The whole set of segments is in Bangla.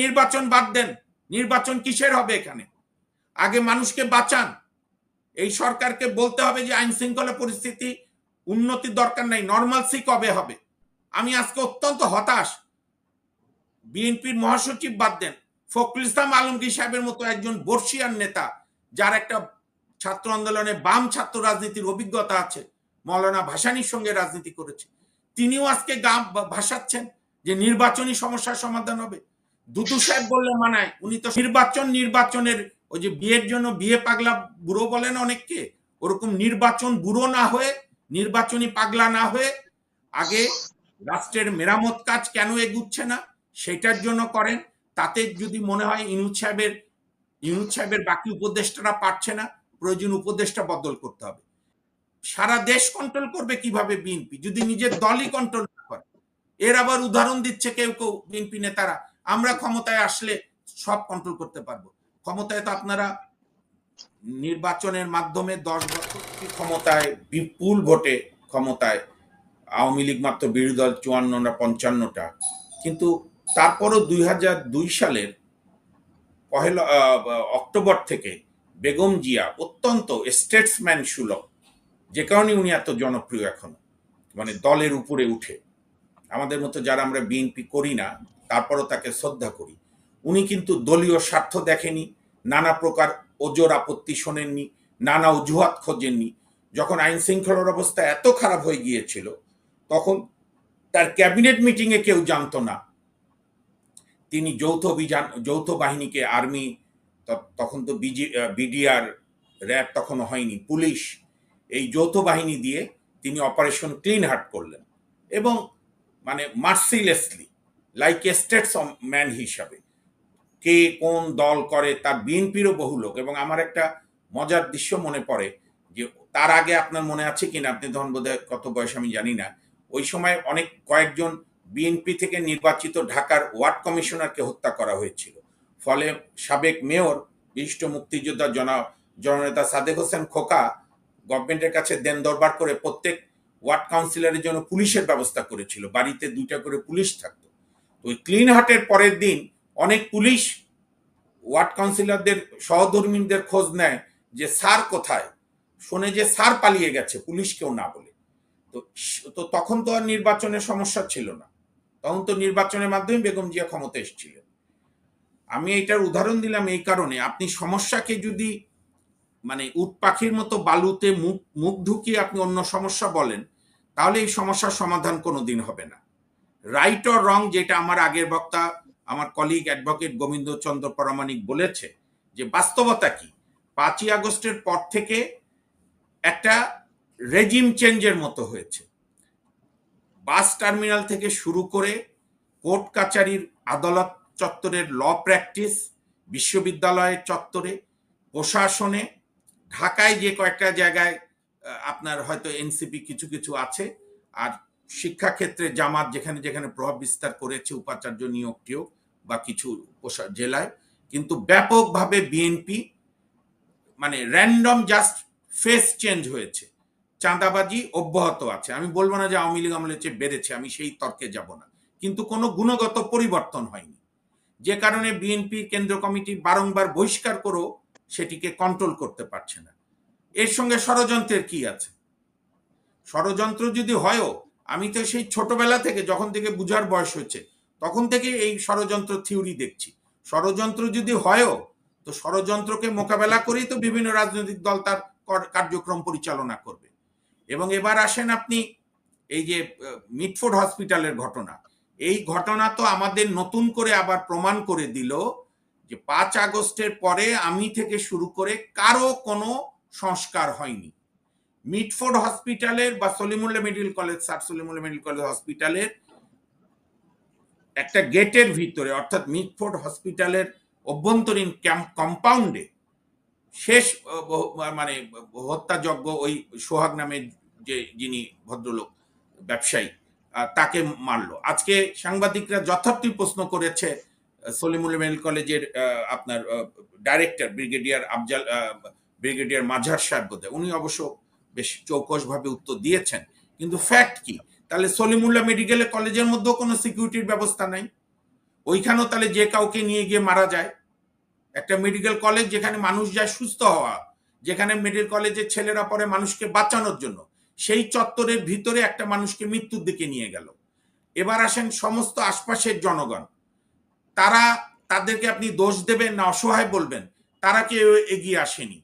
নির্বাচন বাদ দেন। নির্বাচন কিসের হবে এখানে? আগে মানুষকে বাঁচান। এই সরকারকে বলতে হবে যে আইন শৃঙ্খলা পরিস্থিতি উন্নতির দরকার নাই নর্মালসি কবে হবে? আমি আজকে অত্যন্ত হতাশ। বিএনপির মহাসচিব বাদ দেন। ফখরুল ইসলাম আলমগীর সাহেবের মতো একজন বর্ষিয়ান নেতা, যার একটা ছাত্র আন্দোলনে বাম ছাত্র রাজনীতির অভিজ্ঞতা আছে, মৌলানা ভাসানির সঙ্গে রাজনীতি করেছে। তিনিও আজকে গা, ভাসাচ্ছেন যে নির্বাচনী সমস্যার সমাধান হবে। দুদু সাহেব বললে মানায়, উনি তো নির্বাচন, নির্বাচনের, ওই যে বিয়ের জন্য বিয়ে পাগলা বুড়ো বলেন অনেককে? ওরকম নির্বাচন বুড়ো না হয়ে, নির্বাচনী পাগলা না হয়ে, আগে রাষ্ট্রের মেরামত কাজ কেন এগুচ্ছে না? সেটার জন্য করেন। তাতে যদি মনে হয় ইনুজ সাহেবের ইনুজ সাহেবের বাকি উপদেষ্টারা পারছে না, প্রয়োজন উপদেষ্টা বদল করতে হবে। সারা দেশ কন্ট্রোল করবে কীভাবে বিএনপি? যদি নিজের দলই কন্ট্রোল না করে। এর আবার উদাহরণ দিচ্ছে কেউ কেউ বিএনপি নেতারা। আমরা ক্ষমতায় আসলে সব কন্ট্রোল করতে পারব। ক্ষমতায় তো আপনারা নির্বাচনের মাধ্যমে দশ বছর ক্ষমতায়, বিপুল ভোটে ক্ষমতায়, আওয়ামী লীগ মাত্র বিরোধী দল চুয়ান্নটা, পঞ্চান্নটা। কিন্তু তারপরও দুই হাজার দুই সালের পহেলা অক্টোবর থেকে বেগম জিয়া অত্যন্ত স্টেটসম্যান সুলভ, যে কারণে উনি এত জনপ্রিয় এখন। মানে দলের উপরে উঠে। আমাদের মতো যারা আমরা বিএনপি করি না তারপরও তাকে শ্রদ্ধা করি। উনি কিন্তু দলীয় স্বার্থ দেখেনি, নানা প্রকার ওজোর আপত্তি শোনেননি, নানা অজুহাত খোঁজেননি। যখন আইন শৃঙ্খলার অবস্থা এত খারাপ হয়ে গিয়েছিল, তখন তার ক্যাবিনেট মিটিংয়ে কেউ জানতো না। তিনি যৌথ অভিযান, যৌথ বাহিনীকে আর্মি তখন তো বিজি বিডিআর র্যাব তখন হয়নি, পুলিশ। এই যৌথ বাহিনী দিয়ে তিনি অপারেশন ক্লিন হার্ট করলেন এবং মানে mercilessly like a statesman হিসাবে কে কোন দল করে তার বিএনপিরও বহু লোক। এবং আমার একটা মজার দৃশ্য মনে পড়ে যে তার আগে আপনার মনে আছে কিনা? আপনি তখন বোধহয় কত বয়স আমি জানি না। ওই সময় অনেক কয়েকজন বিএনপি থেকে নির্বাচিত ঢাকার ওয়ার্ড কমিশনারকে হত্যা করা হয়েছিল। ফলে সাবেক মেয়র, বিশিষ্ট মুক্তিযোদ্ধা জনা জননেতা সাদেক হোসেন খোকা গভর্নমেন্টের কাছে দেন দরবার করে প্রত্যেক ওয়ার্ড কাউন্সিলরের জন্য পুলিশের ব্যবস্থা করেছিল। বাড়িতে দুইটা করে পুলিশ থাকতো। ওই ক্লিন হার্টের পরের দিন অনেক পুলিশ ওয়ার্ড কাউন্সিলরদের সহধর্মীদের খোঁজ নেয় যে স্যার কোথায়? শোনে যে স্যার পালিয়ে গেছে, পুলিশ কেউ না বলে। তো তো তখন তো আর নির্বাচনের সমস্যা ছিল না। তখন তো নির্বাচনের মাধ্যমে বেগম জিয়া ক্ষমতা এসেছিলেন। আমি এটার উদাহরণ দিলাম এই কারণে, আপনি সমস্যাকে যদি মানে উট পাখির মতো বালুতে মুখ মুখ ঢুকিয়ে আপনি অন্য সমস্যা বলেন, তাহলে এই সমস্যার সমাধান কোনো দিন হবে না। রাইট অর রং যেটা আমার আগের বক্তা, আমার কলিগ অ্যাডভোকেট গোবিন্দ চন্দ্র পরামানিক বলেছে যে বাস্তবতা কি? পাঁচই আগস্টের পর থেকে একটা রেজিম চেঞ্জের মতো হয়েছে। বাস টার্মিনাল থেকে শুরু করে কোর্ট কাচারির আদালত চত্বরের ল প্র্যাকটিস, বিশ্ববিদ্যালয়ের চত্বরে, প্রশাসনে, ঢাকায় যে কয়েকটা জায়গায় আপনার হয়তো এনসিপি কিছু কিছু আছে, আর শিক্ষাক্ষেত্রে জামাত যেখানে যেখানে প্রভাব বিস্তার করেছে, উপাচার্য নিয়োগ টিয়োগ বা কিছু জেলায়, কিন্তু ব্যাপকভাবে বিএনপি মানে র্যান্ডম জাস্ট ফেস চেঞ্জ হয়েছে। চাঁদাবাজি অব্যাহত আছে। আমি বলব না যে আওয়ামী লীগ আমলের চেয়ে বেড়েছে, আমি সেই তর্কে যাব না। কিন্তু কোনো গুণগত পরিবর্তন হয়নি। যে কারণে বিএনপি কেন্দ্র কমিটি বারংবার বহিষ্কার করেও সেটিকে কন্ট্রোল করতে পারছে না। এর সঙ্গে ষড়যন্ত্রের কি আছে? ষড়যন্ত্র যদি হয়ও আমি তো সেই ছোটবেলা থেকে যখন থেকে বুঝার বয়স হচ্ছে, তখন থেকে এই ষড়যন্ত্র থিওরি দেখছি। ষড়যন্ত্র যদি হয়ও, তো ষড়যন্ত্রকে মোকাবেলা করেই তো বিভিন্ন রাজনৈতিক দল তার কার্যক্রম পরিচালনা করবে। এবং এবার আসেন আপনি এই যে মিটফোর্ড হসপিটালের ঘটনা। এই ঘটনা তো আমাদের নতুন করে আবার প্রমাণ করে দিল যে পাঁচ আগস্টের পরে আমি থেকে শুরু করে কারও কোনো সংস্কার হয়নি। মিটফোর্ড হসপিটালের বা Salimullah medical college sir Salimullah medical college হসপিটালের একটা গেটের ভিতরে, অর্থাৎ মিটফোর্ড হসপিটালের অভ্যন্তরীণ ক্যাম্প, কম্পাউন্ডে শেষ মানে হত্যাযজ্ঞ ওই সোহাগ নামের যে যিনি ভদ্রলোক, ব্যবসায়ী তাকে মারলো। আজকে সাংবাদিকরা যথার্থই প্রশ্ন করেছে সলিমুল মেডিকেল কলেজের আপনার director, brigadier Afzal brigadier Mazhar সাহেব বোধ উনি অবশ্য বেশ চৌকসভাবে উত্তর দিয়েছেন। কিন্তু ফ্যাক্ট কি? তাহলে সলিমুল্লাহ মেডিকেল কলেজের মধ্যেও কোনো সিকিউরিটির ব্যবস্থা নাই। ওইখানেও তাহলে যে কাউকে নিয়ে গিয়ে মারা যায়। একটা মেডিকেল কলেজ যেখানে মানুষ যায় সুস্থ হওয়া, যেখানে মেডিকেল কলেজের ছেলেরা পরে মানুষকে বাঁচানোর জন্য। সেই চত্বরের ভিতরে একটা মানুষকে মৃত্যুর দিকে নিয়ে গেল। এবার আসেন সমস্ত আশপাশের জনগণ। তারা, তাদেরকে আপনি দোষ দেবেন না, অসহায় বলবেন, তারা কেউ এগিয়ে আসেনি।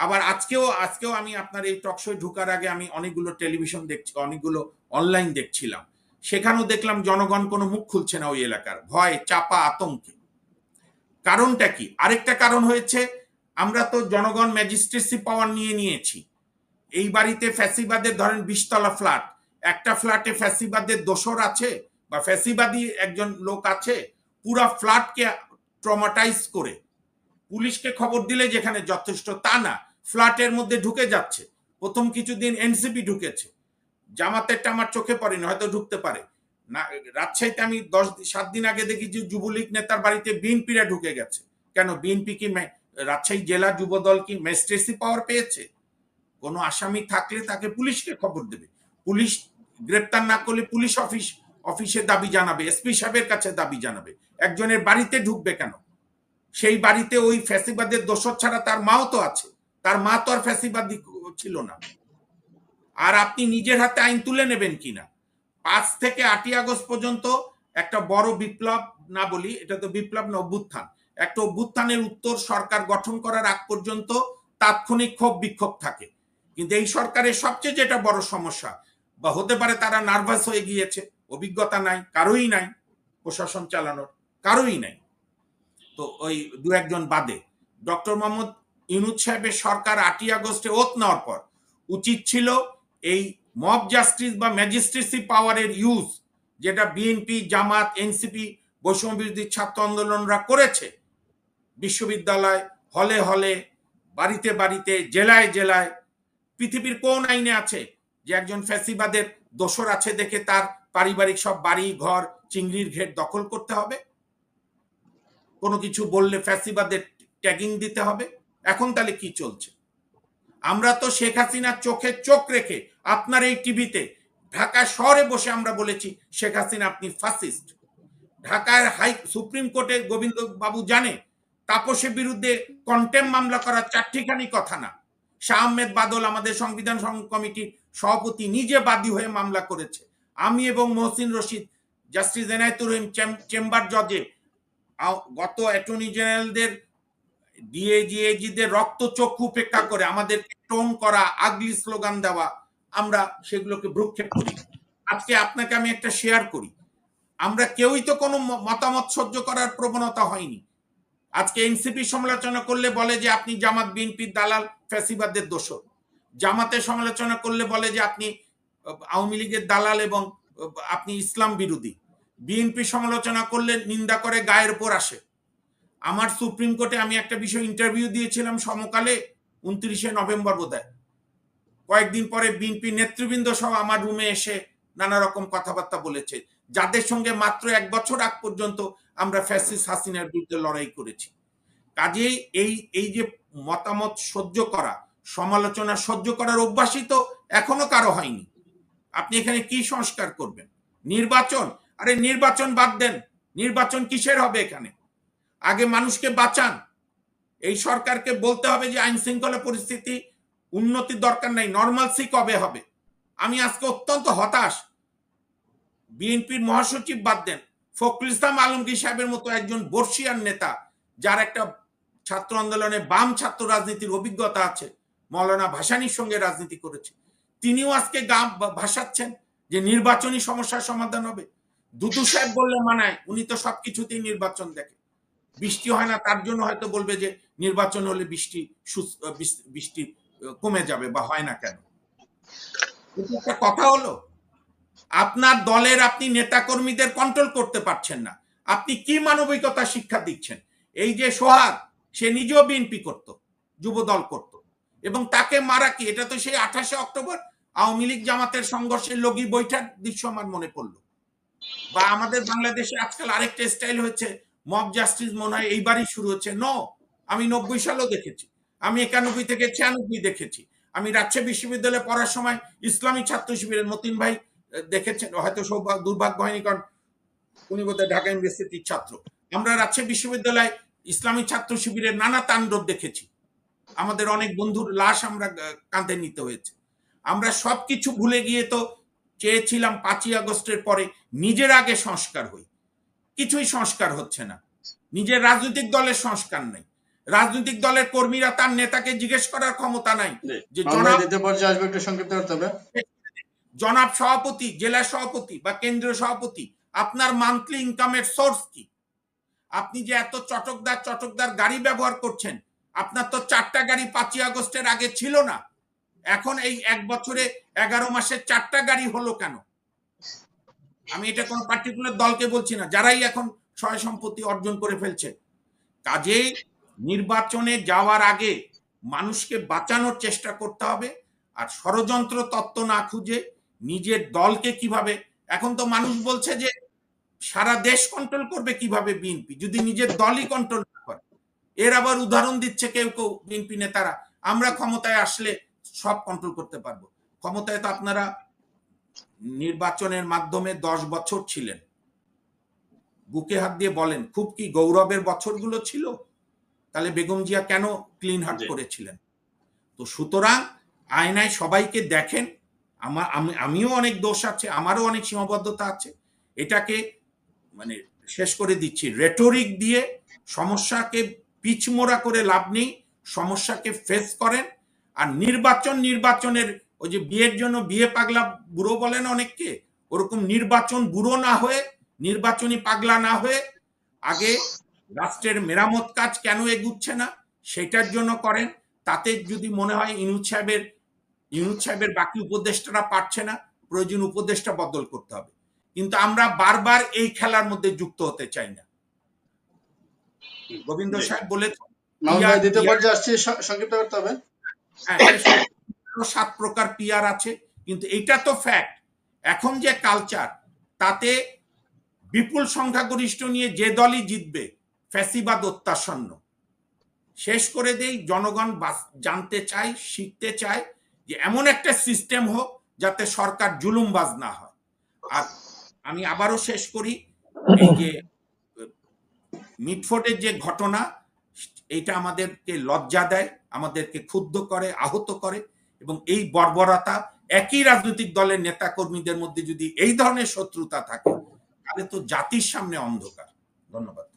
আবার আজকেও আজকেও আমি আপনার এই টকশোয় ঢুকার আগে আমি অনেকগুলো টেলিভিশন দেখছি, অনেকগুলো অনলাইন দেখছিলাম। সেখানেও দেখলাম জনগণ কোনো মুখ খুলছে না ওই এলাকার। ভয়, চাপা, আতঙ্কে। কারণটা কি? আরেকটা কারণ হয়েছে, আমরা তো জনগণ ম্যাজিস্ট্রেসি পাওয়ার নিয়ে নিয়েছি। এই বাড়িতে ফ্যাসিবাদের ধরেন বিশতলা ফ্ল্যাট একটা ফ্ল্যাটে ফ্যাসিবাদের দোসর আছে বা ফ্যাসিবাদী একজন লোক আছে, পুরা ফ্ল্যাটকে ট্রমাটাইজ করে। পুলিশকে খবর দিলে যেখানে যথেষ্ট তা না। ফ্ল্যাটের মধ্যে ঢুকে যাচ্ছে। প্রথম কিছুদিন এনসিপি ঢুকেছে। জামাতেরটা আমার চোখে পড়েনি, হয়তো ঢুকতে পারে। না, রাজশাহীতে আমি দশ সাত দিন আগে দেখি যে যুবলীগ নেতার বাড়িতে বিএনপিরা ঢুকে গেছে। কেন? বিএনপি কি রাজশাহী জেলা যুবদল কি ম্যাজিস্ট্রেসি পাওয়ার পেয়েছে? কোনো আসামি থাকলে তাকে পুলিশকে খবর দেবে। পুলিশ গ্রেপ্তার না করলে পুলিশ অফিস, অফিসে দাবি জানাবে, এসপি সাহেবের কাছে দাবি জানাবে। একজনের বাড়িতে ঢুকবে কেন? সেই বাড়িতে ওই ফ্যাসিবাদের দোষর ছাড়া তার মাও তো আছে। তার মা তো আর ফ্যাসিবাদী ছিল না। আর আপনি নিজের হাতে আইন তুলে নেবেন কিনা পাঁচ থেকে আটই আগস্ট পর্যন্ত একটা বড় বিপ্লব, না বলি, এটা তো বিপ্লব না, অভ্যুত্থান। একটা অভ্যুত্থানের উত্তর সরকার গঠন করার আগ পর্যন্ত তাৎক্ষণিক ক্ষোভ বিক্ষোভ থাকে। কিন্তু এই সরকারের সবচেয়ে যেটা বড় সমস্যা, বা হতে পারে তারা নার্ভাস হয়ে গিয়েছে, অভিজ্ঞতা নাই, কারোই নাই প্রশাসন চালানোর, কারোই নাই। তো ওই দু একজন বাদে, ডক্টর মোহাম্মদ ইউনুস সাহেবের সরকার আটই আগস্টে ওত নেওয়ার পর উচিত ছিল এই মব জাস্টিস বা ম্যাজিস্ট্রেসি পাওয়ারের ইউজ যেটা বিএনপি জামাত এনসিপি বৈষম্য বিরোধী ছাত্র আন্দোলনরা করেছে বিশ্ববিদ্যালয় হলে হলে, বাড়িতে বাড়িতে, জেলায় জেলায়, পৃথিবীর কোন আইনে আছে যে একজন ফ্যাসিবাদের দোষর আছে দেখে তার পারিবারিক সব বাড়ি, ঘর, চিংড়ির ঘের দখল করতে হবে? কোনো কিছু বললে ফ্যাসিবাদের ট্যাগিং দিতে হবে? এখন তাহলে কি চলছে? আমরা তো শেখ হাসিনার চোখে চোখ রেখে আপনার এই টিভিতে ঢাকা শহরে বসে আমরা বলেছি, শেখ হাসিনা, আপনি ফাসিস্ট ঢাকার হাই, সুপ্রিম কোর্টে গোবিন্দ বাবু জানে, তাপসের বিরুদ্ধে কন্টেম মামলা করার চারটিখানি কথা না। শাহ আহমেদ বাদল আমাদের সংবিধান কমিটির সভাপতি নিজে বাদী হয়ে মামলা করেছে। আমি এবং মহসিন রশিদ, জাস্টিস এনায়তুর রহিম চেম্বার জজে গত অ্যাটর্নি জেনারেলদের ডিএজিএজিদের রক্ত চক্ষু উপেক্ষা করে আমাদের টোন করা, আগলি স্লোগান দেওয়া, আমরা সেগুলোকে ভ্রুক্ষেপ করি। আজকে আপনাকে আমি একটা শেয়ার করি। আমরা কেউই তো কোনো মতামত সহ্য করার প্রবণতা হয়নি। আজকে এনসিপি সমালোচনা করলে বলে যে আপনি জামাত বিএনপির দালাল ফ্যাসিবাদের দোষর। জামাতের সমালোচনা করলে বলে যে আপনি আওয়ামী লীগের দালাল এবং আপনি ইসলাম বিরোধী। বিএনপি সমালোচনা করলে নিন্দা করে গায়ের উপর আসে। আমার সুপ্রিম কোর্টে আমি একটা বিষয় ইন্টারভিউ দিয়েছিলাম সমকালে, উনত্রিশে নভেম্বর বোধহয়। কয়েকদিন পরে বিএনপি নেতৃবৃন্দ সহ আমার রুমে এসে নানা রকম কথাবার্তা বলেছে। যাদের সঙ্গে মাত্র এক বছর আগ পর্যন্ত আমরা ফ্যাসিস হাসিনার বিরুদ্ধে লড়াই করেছি। কাজেই এই এই যে মতামত সহ্য করা, সমালোচনা সহ্য করার অভ্যাসই তো এখনও কারও হয়নি। আপনি এখানে কি সংস্কার করবেন? নির্বাচন? আরে নির্বাচন বাদ দেন। নির্বাচন কিসের হবে এখানে? আগে মানুষকে বাঁচান। এই সরকারকে বলতে হবে যে আইন শৃঙ্খলা পরিস্থিতি উন্নতির দরকার নাই নর্মালসি কবে হবে? আমি আজকে অত্যন্ত হতাশ। বিএনপির মহাসচিব বাদ দেন, ফখরুল ইসলাম আলমগীর সাহেবের মতো একজন বর্ষিয়ান নেতা, যার একটা ছাত্র আন্দোলনে বাম ছাত্র রাজনীতির অভিজ্ঞতা আছে, মৌলানা ভাসানির সঙ্গে রাজনীতি করেছে। তিনিও আজকে গা ভাসাচ্ছেন যে নির্বাচনী সমস্যার সমাধান হবে। দুদু সাহেব বললে মানায়, উনি তো সবকিছুতেই নির্বাচন দেখে। বৃষ্টি হয় না, তার জন্য হয়তো বলবে যে নির্বাচন হলে বৃষ্টি বৃষ্টি- কমে যাবে বা হয় না কেন? একটা কথা হলো, আপনার দলের আপনি নেতাকর্মীদের কন্ট্রোল করতে পারছেন না। আপনি কি মানবিকতা শিক্ষা দিচ্ছেন? এই যে সোহাগ, সে নিজেও বিএনপি করত যুবদল করত। এবং তাকে মারা কি? এটা তো সেই আঠাশে অক্টোবর আওয়ামী লীগ জামাতের সংঘর্ষের লগি বৈঠার দৃশ্য আমার মনে পড়ল। বা আমাদের বাংলাদেশে আজকাল আরেকটা স্টাইল হচ্ছে মব জাস্টিস মনে হয় এইবারই শুরু হচ্ছে। ন আমি নব্বই সালও দেখেছি। আমি একানব্বই থেকে ছিয়ানব্বই দেখেছি। আমি রাজশাহী বিশ্ববিদ্যালয়ে পড়ার সময় ইসলামী ছাত্র শিবিরের মতিন ভাই দেখেছেন। হয়তো সৌভাগ্য দুর্ভাগ্য হয়নি কারণ উনি বোধহয় ঢাকা ইউনিভার্সিটির ছাত্র। আমরা রাজশাহী বিশ্ববিদ্যালয়ে ইসলামী ছাত্র শিবিরের নানা তাণ্ডব দেখেছি। আমাদের অনেক বন্ধুর লাশ আমরা কাঁধে নিতে হয়েছে। আমরা সবকিছু ভুলে গিয়ে তো চেয়েছিলাম পাঁচই আগস্টের পরে নিজের আগে সংস্কার হই। কিছুই সংস্কার হচ্ছে না। নিজের রাজনৈতিক দলের সংস্কার নেই। রাজনৈতিক দলের কর্মীরা তার নেতাকে জিজ্ঞেস করার ক্ষমতা নাই যে জনাব সভাপতি জেলা সভাপতি বা কেন্দ্রীয় সভাপতি আপনার মান্থলি ইনকামের সোর্স কি? আপনি যে এত চটকদার চটকদার গাড়ি ব্যবহার করছেন আপনার তো চারটা গাড়ি পাঁচই আগস্টের আগে ছিল না। এখন এই এক বছরে এগারো মাসে চারটা গাড়ি হলো কেন? আমি এটা কোনো পার্টিকুলার দলকে বলছি না, যারাই এখন সয় সম্পত্তি অর্জন করে ফেলছে। কাজেই নির্বাচনে যাওয়ার আগে মানুষকে বাঁচানোর চেষ্টা করতে হবে, আর ষড়যন্ত্র তত্ত্ব না খুঁজে নিজের দলকে কীভাবে, এখন তো মানুষ বলছে যে সারা দেশ কন্ট্রোল করবে কীভাবে বিএনপি যদি নিজের দলই কন্ট্রোল না করে। এর আবার উদাহরণ দিচ্ছে কেউ কেউ বিএনপি নেতারা, আমরা ক্ষমতায় আসলে সব কন্ট্রোল করতে পারব। ক্ষমতায় তো আপনারা নির্বাচনের মাধ্যমে দশ বছর ছিলেন। বুকে হাত দিয়ে বলেন খুব কি গৌরবের বছরগুলো ছিল? তাহলে বেগম জিয়া কেন ক্লিন হার্ট করেছিলেন? তো সুতরাং আয়নায় সবাইকে দেখেন আমার আমি আমিও অনেক দোষ আছে আমারও অনেক সীমাবদ্ধতা আছে। এটাকে মানে শেষ করে দিচ্ছি। রেটরিক দিয়ে সমস্যাকে পিচমোড়া করে লাভ নেই সমস্যাকে ফেস করেন। আর নির্বাচন নির্বাচনের ওই যে বিয়ের জন্য বিয়ে পাগলা বুড়ো বলেন অনেককে? ওরকম নির্বাচন বুড়ো না হয়ে নির্বাচনী পাগলা না হয়ে আগে রাষ্ট্রের মেরামত কাজ কেন এগুচ্ছে না? সেটার জন্য করেন। তাতে যদি মনে হয় ইনুজ সাহেবের ইউনুস সাহেবের বাকি উপদেষ্টারা পারছে না প্রয়োজন উপদেষ্টা বদল করতে হবে। কিন্তু আমরা বারবার এই খেলার মধ্যে যুক্ত হতে চাই না। গোবিন্দ সাহেব বলে দ্বিতীয় পর্যায়ে আসছি সংক্ষিপ্ত করতে হবে। হ্যাঁ, আরও সাত প্রকার পিয়ার আছে, কিন্তু এটা তো ফ্যাক্ট এখন যে কালচার তাতে বিপুল সংখ্যাগরিষ্ঠ নিয়ে যে দলই জিতবে, ফ্যাসিবাদ অত্যাসন্ন শেষ করে দেই, জনগণ জানতে চায়, শিখতে চায় যে এমন একটা সিস্টেম হোক যাতে সরকার জুলুমবাজ না হয়। আর আমি আবারও শেষ করি, এই যে, মিটফোর্ডের যে ঘটনা এটা আমাদেরকে লজ্জা দেয়, আমাদেরকে ক্ষুব্ধ করে, আহত করে। এবং এই বর্বরতা একই রাজনৈতিক দলের নেতা কর্মীদের মধ্যে যদি এই ধরনের শত্রুতা থাকে, তাহলে তো জাতির সামনে অন্ধকার। ধন্যবাদ।